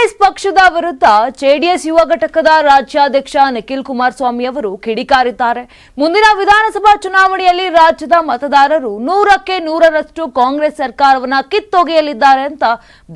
ಕಾಂಗ್ರೆಸ್ ಪಕ್ಷದ ವಿರುದ್ಧ ಜೆಡಿಎಸ್ ಯುವ ಘಟಕದ ರಾಜ್ಯಾಧ್ಯಕ್ಷ ನಿಖಿಲ್ ಕುಮಾರಸ್ವಾಮಿ ಅವರು ಕಿಡಿಕಾರಿದ್ದಾರೆ. ಮುಂದಿನ ವಿಧಾನಸಭಾ ಚುನಾವಣೆಯಲ್ಲಿ ರಾಜ್ಯದ ಮತದಾರರು ನೂರಕ್ಕೆ ನೂರರಷ್ಟು ಕಾಂಗ್ರೆಸ್ ಸರ್ಕಾರವನ್ನ ಕಿತ್ತೊಗೆಯಲಿದ್ದಾರೆ ಅಂತ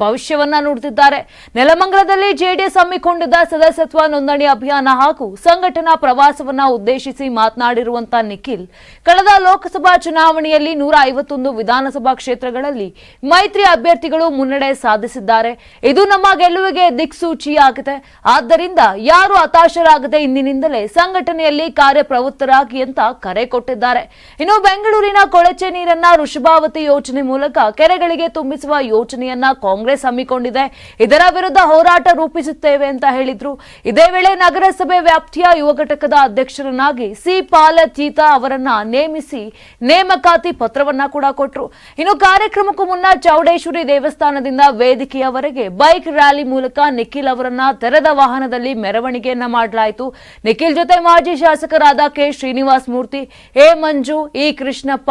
ಭವಿಷ್ಯವನ್ನ ನುಡಿದಿದ್ದಾರೆ. ನೆಲಮಂಗಲದಲ್ಲಿ ಜೆಡಿಎಸ್ ಹಮ್ಮಿಕೊಂಡಿದ್ದ ಸದಸ್ಯತ್ವ ನೋಂದಣಿ ಅಭಿಯಾನ ಹಾಗೂ ಸಂಘಟನಾ ಪ್ರವಾಸವನ್ನ ಉದ್ದೇಶಿಸಿ ಮಾತನಾಡಿರುವಂತಹ ನಿಖಿಲ್, ಕಳೆದ ಲೋಕಸಭಾ ಚುನಾವಣೆಯಲ್ಲಿ ನೂರ ಐವತ್ತೊಂದು ವಿಧಾನಸಭಾ ಕ್ಷೇತ್ರಗಳಲ್ಲಿ ಮೈತ್ರಿ ಅಭ್ಯರ್ಥಿಗಳು ಮುನ್ನಡೆ ಸಾಧಿಸಿದ್ದಾರೆ. ಇದು ನಮ್ಮ ಗೆಲುವಿಗೆ ದಿಕ್ಸೂಚಿಯಾಗಿದೆ ಆದ್ದರಿಂದ ಯಾರು ಹತಾಶರಾಗದೆ ಇಂದಿನಿಂದಲೇ ಸಂಘಟನೆಯಲ್ಲಿ ಕಾರ್ಯಪ್ರವೃತ್ತರಾಗಿ ಅಂತ ಕರೆ ಕೊಟ್ಟಿದ್ದಾರೆ. ಇನ್ನು ಬೆಂಗಳೂರಿನ ಕೊಳಚೆ ನೀರನ್ನ ವೃಷಭಾವತಿ ಯೋಜನೆ ಮೂಲಕ ಕೆರೆಗಳಿಗೆ ತುಂಬಿಸುವ ಯೋಜನೆಯನ್ನ ಕಾಂಗ್ರೆಸ್ ಹಮ್ಮಿಕೊಂಡಿದೆ. ಇದರ ವಿರುದ್ಧ ಹೋರಾಟ ರೂಪಿಸುತ್ತೇವೆ ಅಂತ ಹೇಳಿದ್ರು. ಇದೇ ವೇಳೆ ನಗರಸಭೆ ವ್ಯಾಪ್ತಿಯ ಯುವ ಘಟಕದ ಅಧ್ಯಕ್ಷರನ್ನಾಗಿ ಸಿ ಪಾಲಚೀತಾ ಅವರನ್ನ ನೇಮಿಸಿ ನೇಮಕಾತಿ ಪತ್ರವನ್ನ ಕೂಡ ಕೊಟ್ಟರು ಇನ್ನು ಕಾರ್ಯಕ್ರಮಕ್ಕೂ ಮುನ್ನ ಚೌಡೇಶ್ವರಿ ದೇವಸ್ಥಾನದಿಂದ ವೇದಿಕೆಯವರೆಗೆ ಬೈಕ್ ರ್ಯಾಲಿ ಮೂಲಕ ನಿಖಿಲ್ ಅವರನ್ನ ತೆರೆದ ವಾಹನದಲ್ಲಿ ಮೆರವಣಿಗೆಯನ್ನ ಮಾಡಲಾಯಿತು. ನಿಖಿಲ್ ಜೊತೆ ಮಾಜಿ ಶಾಸಕರಾದ K Srinivas Murthy A Manju E Krishnappa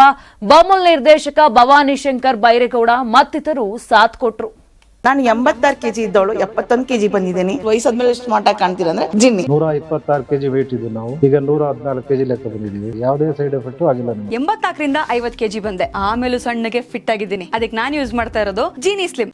BAMUL ನಿರ್ದೇಶಕ ಭವಾನಿ ಶಂಕರ್ ಬೈರೇಗೌಡ ಮತ್ತಿತರರು ಸಾಥ್ ಕೊಟ್ರು. ನಾನು ಎಂಬತ್ತಾರು ಕೆಜಿ ಇದ್ದವಳು ಎಪ್ಪತ್ತೊಂದು ಕೆಜಿ ಬಂದಿದ್ದೀನಿ. ವಯಸ್ಸಾದ್ಮೇಲೆ ಎಷ್ಟು ಮಾಟ ಕಾಣ್ತೀರ ಅಂದ್ರೆ ಜಿನ್ನಿ. ನೂರ ಇಪ್ಪತ್ತಾರು ಕೆಜಿ ವೇಟ್ ಇದ್ದೀವಿ ನಾವು. ಈಗ ನೂರ ಹದಿನಾಲ್ಕು ಕೆಜಿ ಲೆಕ್ಕ ಬಂದಿದ್ದೀವಿ. ಯಾವುದೇ ಸೈಡ್ ಎಫೆಕ್ಟ್ ಆಗಿಲ್ಲ ನಮಗೆ. ಎಂಬತ್ನಾಲ್ಕರಿಂದ ಐವತ್ ಕೆಜಿ ಬಂದೆ. ಆಮೇಲೆ ಸಣ್ಣಗೆ ಫಿಟ್ ಆಗಿದ್ದೀನಿ. ಅದಕ್ಕೆ ನಾನು ಯೂಸ್ ಮಾಡ್ತಾ ಇರೋದು ಜೀನಿ ಸ್ಲಿಮ್